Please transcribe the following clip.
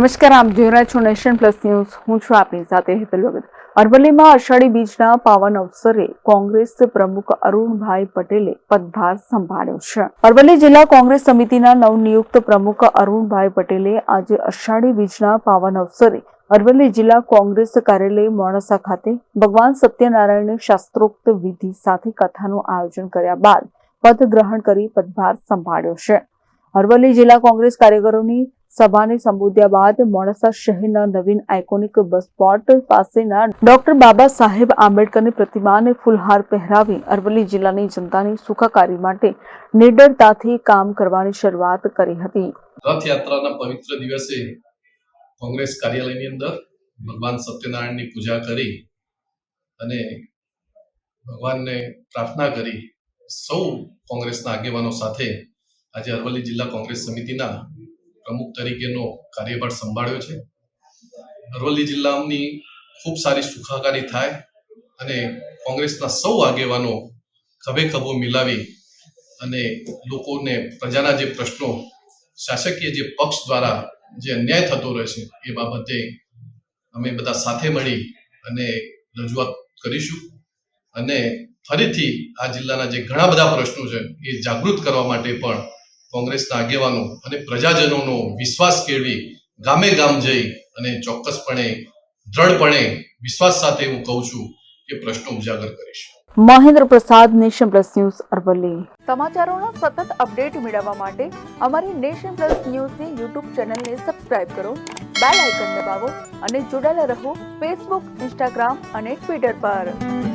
નમસ્કાર, આપ જોઈ રહ્યા છો નેશન પ્લસ ન્યૂઝ. હું છું આપની સાથે હેતલ ભગત. અરવલ્લીમાં અષાઢી બીજના પાવન અવસરે કોંગ્રેસ પ્રમુખ અરુણભાઈ પટેલે પદભાર સંભાળ્યો છે. અરવલ્લી જિલ્લા કોંગ્રેસ સમિતિના નવનિયુક્ત પ્રમુખ અરુણભાઈ પટેલે આજે અષાઢી બીજના પાવન અવસરે અરવલ્લી જિલ્લા કોંગ્રેસ કાર્યાલય મોડાસા ખાતે ભગવાન સત્યનારાયણની શાસ્ત્રોક્ત વિધિ સાથે કથાનું આયોજન કર્યા બાદ પદ ગ્રહણ કરી પદભાર સંભાળ્યો છે. અરવલ્લી જિલ્લા કોંગ્રેસ કાર્યકરોની સભાને સંબોધ્યા બાદ મોડાસા શહેરના નવીન આઇકોનિક બસ સ્પોટ પાસેના ડોક્ટર બાબા સાહેબ આંબેડકરની પ્રતિમાને ફૂલહાર પહેરાવી અરવલ્લી જિલ્લાની જનતાની સુખાકારી માટે નિડરતાથી કામ કરવાની શરૂઆત કરી હતી. રથયાત્રાના પવિત્ર દિવસે કોંગ્રેસ કાર્યાલયની અંદર ભગવાન સત્યનારાયણની પૂજા કરી અને ભગવાનને પ્રાર્થના કરી સૌ કોંગ્રેસના આગેવાનો સાથે આજે અરવલ્લી જિલ્લા કોંગ્રેસ સમિતિના પ્રમુખ તરીકેનો કાર્યભાર સંભાળ્યો છે. અરવલ્લી જિલ્લાની ખૂબ સારી સુખાકારી થાય અને કોંગ્રેસના સૌ આગેવાનો ખભે ખભો મિલાવી અને લોકોને પ્રજાના જે પ્રશ્નો, શાસકીય જે પક્ષ દ્વારા જે અન્યાય થતો રહે છે, એ બાબતે અમે બધા સાથે મળી અને રજૂઆત કરીશું અને ફરીથી આ જિલ્લાના જે ઘણા બધા પ્રશ્નો છે, એ જાગૃત કરવા માટે પણ કોંગ્રેસના આગેવાનો અને પ્રજાજનોનો વિશ્વાસ કેળવી ગામે ગામ જઈ અને ચોક્કસપણે દ્રઢપણે વિશ્વાસ સાથે હું કહું છું કે પ્રશ્નો ઉજાગર કરીશ. મહેન્દ્ર પ્રસાદ નેશન પ્લસ ન્યૂઝ અરવલ્લી. સમાચારોના સતત અપડેટ મેળવવા માટે અમારી નેશન પ્લસ ન્યૂઝની યુટ્યુબ ચેનલને સબસ્ક્રાઇબ કરો બેલ આઇકન દબાવો અને જોડાયેલા રહો ફેસબુક ઇન્સ્ટાગ્રામ અને ટ્વિટર પર.